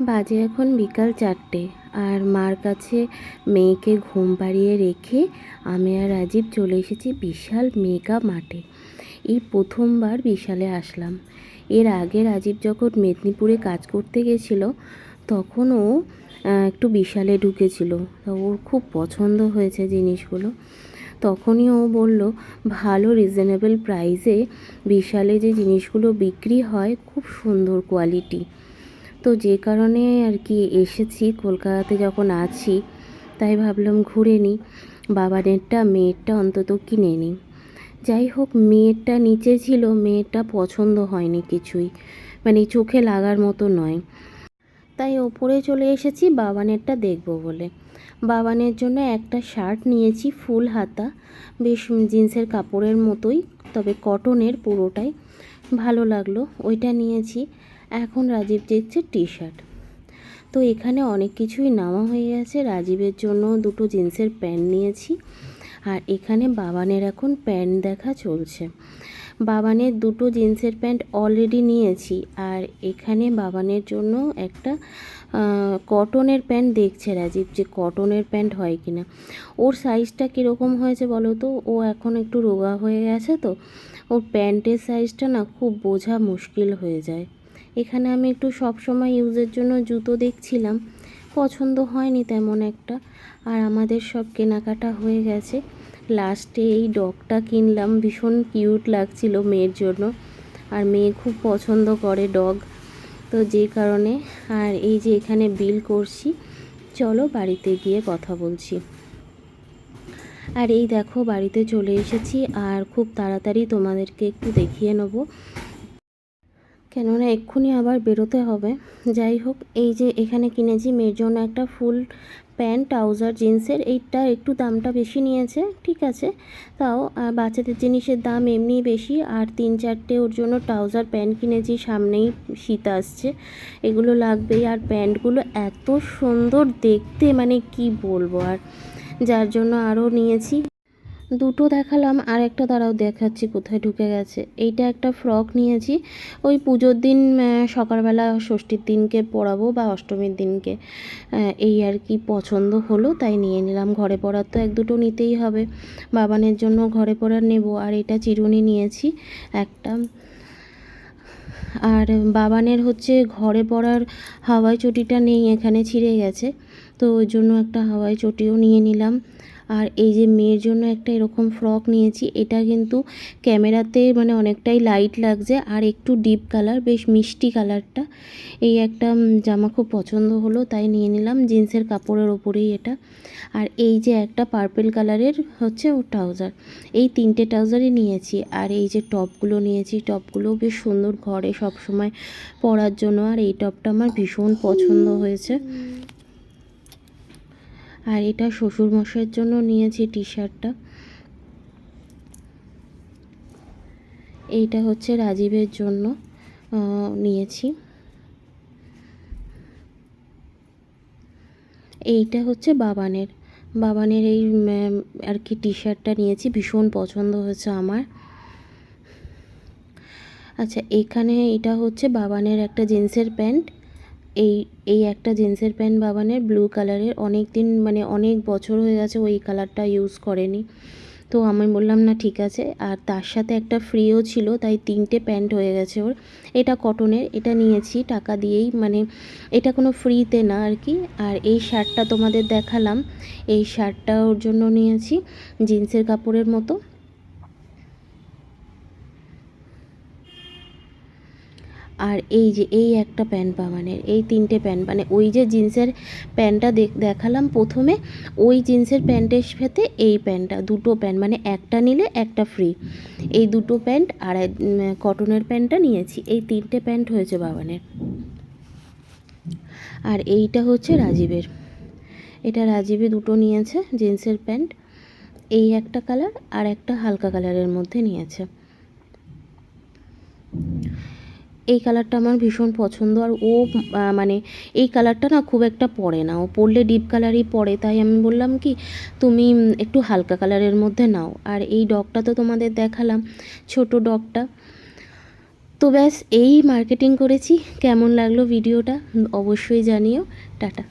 বাজে এখন বিকাল চারটে আর মার কাছে মেয়েকে ঘুম পাড়িয়ে রেখে আমি আর রাজীব চলে এসেছি বিশাল মেগা মাঠে। এই প্রথমবার বিশালে আসলাম। এর আগে রাজীব যখন মেদিনীপুরে কাজ করতে গেছিল, তখন ও একটু বিশালে ঢুকেছিল। ওর খুব পছন্দ হয়েছে জিনিসগুলো। তখনই ও বলল, ভালো রিজনেবল প্রাইসে বিশালে যে জিনিসগুলো বিক্রি হয়, খুব সুন্দর কোয়ালিটি তো যে কারণে আর কি এসেছি, কলকাতাতে যখন আছি, তাই ভাবলাম ঘুরে নিই। বাবানেরটা মেয়েরটা অন্তত কিনে নিই। যাই হোক, মেয়েরটা নিচে ছিল, মেয়েরটা পছন্দ হয়নি কিছুই। মানে চোখে লাগার মতো নয়। তাই ওপরে চলে এসেছি বাবানেরটা দেখব বলে। বাবানের জন্য একটা শার্ট নিয়েছি, ফুল হাতা, বেশ জিন্সের কাপড়ের মতোই, তবে কটনের পুরোটাই। ভালো লাগল, ওইটা নিয়েছি। এখন রাজীব দেখছে টি শার্ট তো এখানে অনেক কিছুই নামা হয়ে গেছে। রাজীবের জন্য দুটো জিন্সের প্যান্ট নিয়েছি। আর এখানে বাবানের এখন প্যান্ট দেখা চলছে। বাবানের দুটো জিন্সের প্যান্ট অলরেডি নিয়েছি। আর এখানে বাবানের জন্য একটা কটনের প্যান্ট দেখছে রাজীব যে কটনের প্যান্ট হয় কি না ওর সাইজটা কীরকম হয়েছে বলো তো? ও এখন একটু রোগা হয়ে গেছে তো। ওর প্যান্টের সাইজটা না খুব বোঝা মুশকিল হয়ে যায়। এখানে আমি একটু সব সময় ইউজের জন্য জুতো দেখছিলাম। পছন্দ হয়নি তেমন একটা। আর আমাদের সব কেনাকাটা হয়ে গেছে। লাস্টে এই ডগটা কিনলাম, ভীষণ কিউট লাগছিল মেয়ের জন্য। আর মেয়ে খুব পছন্দ করে ডগ। তো যে কারণে, আর এই যে এখানে বিল করছি, চলো বাড়িতে গিয়ে কথা বলছি। আর এই দেখো, বাড়িতে চলে এসেছি। আর খুব তাড়াতাড়ি তোমাদেরকে একটু দেখিয়ে নেব। কেননা এক্ষুনি আবার বেরোতে হবে। যাই হোক, এই যে এখানে কিনেছি মেয়ের জন্য একটা ফুল প্যান্ট, ট্রাউজার, জিন্সের। এইটা একটু দামটা বেশি নিয়েছে, ঠিক আছে। তাও বাচ্চাদের জিনিসের দাম এমনি বেশি। আর তিন চারটে ওর জন্য ট্রাউজার প্যান্ট কিনেছি, সামনেই শীত আসছে। এগুলো লাগবেই। আর প্যান্টগুলো এত সুন্দর দেখতে মানে কি বলব? আর যার জন্য আরও নিয়েছি। দুটো দেখালাম আর একটা দাঁড়াও দেখাচ্ছি কোথায় ঢুকে গেছে। এইটা একটা ফ্রক নিয়েছি, ওই পুজোর দিন সকালবেলা ষষ্ঠীর দিনকে পরাবো বা অষ্টমীর দিনকে। এই আর কি পছন্দ হলো, তাই নিয়ে নিলাম। ঘরে পরার তো এক দুটো নিতেই হবে, বাবানের জন্য ঘরে পরার নেব। আর এটা চিরুনি নিয়েছি, একটা। আর বাবানের হচ্ছে ঘরে পরার হাওয়াই চটিটা নেই, এখানে ছিঁড়ে গেছে। তো ওই জন্য একটা হাওয়াই চটিও নিয়ে নিলাম। আর এই যে মেয়ের জন্য একটা এরকম ফ্রক নিয়েছি, এটা কিন্তু ক্যামেরাতে মানে অনেকটাই লাইট লাগছে আর একটু ডিপ কালার, বেশ মিষ্টি কালারটা। এই একটা জামা খুব পছন্দ হলো, তাই নিয়ে নিলাম জিন্সের কাপড়ের ওপরেই এটা। আর এই যে একটা পার্পেল কালারের হচ্ছে ও ট্রাউজার, এই তিনটে ট্রাউজারই নিয়েছি। আর এই যে টপগুলো নিয়েছি, টপগুলো বেশ সুন্দর ঘরে সব সময় পরার জন্য, আর এই টপটা আমার ভীষণ পছন্দ হয়েছে। আর এটা শ্বশুর মশাইয়ের জন্য নিয়েছি টি শার্টটা এইটা হচ্ছে রাজীবের জন্য নিয়েছি। এইটা হচ্ছে বাবানের। বাবানের এই আর কি টি শার্টটা নিয়েছি, ভীষণ পছন্দ হয়েছে আমার। আচ্ছা এখানে এটা হচ্ছে বাবানের একটা জিন্সের প্যান্ট এই এই একটা জিন্সের প্যান্ট বাবানের ব্লু কালারের অনেক দিন মানে অনেক বছর হয়ে গেছে ওই কালারটা ইউজ করেনি। তো আমি বললাম, না, ঠিক আছে। আর তার সাথে একটা ফ্রিও ছিল, তাই তিনটে প্যান্ট হয়ে গেছে ওর। এটা কটনের এটা নিয়েছি টাকা দিয়েই মানে এটা কোনো ফ্রিতে না আর কি। আর এই শার্টটা তোমাদের দেখালাম। এই শার্টটা ওর জন্য নিয়েছি, জিন্সের কাপড়ের মতো। আর এই যে, এই একটা প্যান্ট বাবানের এই তিনটে প্যান্ট মানে ওই যে জিন্সের প্যান্টটা দেখ- দেখালাম প্রথমে, ওই জিন্সের প্যান্টের সাথে এই প্যান্টটা, দুটো প্যান্ট মানে একটা নিলে একটা ফ্রি এই দুটো প্যান্ট আর কটনের প্যান্টটা নিয়েছি, এই তিনটে প্যান্ট হয়েছে বাবানের। আর এইটা হচ্ছে রাজীবের। এটা রাজীবে দুটো নিয়েছে, জিন্সের প্যান্ট, এই একটা কালার আর একটা হালকা কালারের মধ্যে নিয়েছে। এই কালারটা আমার ভীষণ পছন্দ আর ও মানে এই কালারটা না খুব একটা পরে না। ও পরলে ডিপ কালারই পরে। তাই আমি বললাম কি, তুমি একটু হালকা কালারের মধ্যে নাও। আর এই ডগটা তো তোমাদের দেখালাম, ছোট ডগটা তো ব্যাস, এই মার্কেটিং করেছি। কেমন লাগল ভিডিওটা অবশ্যই জানিও। টাটা।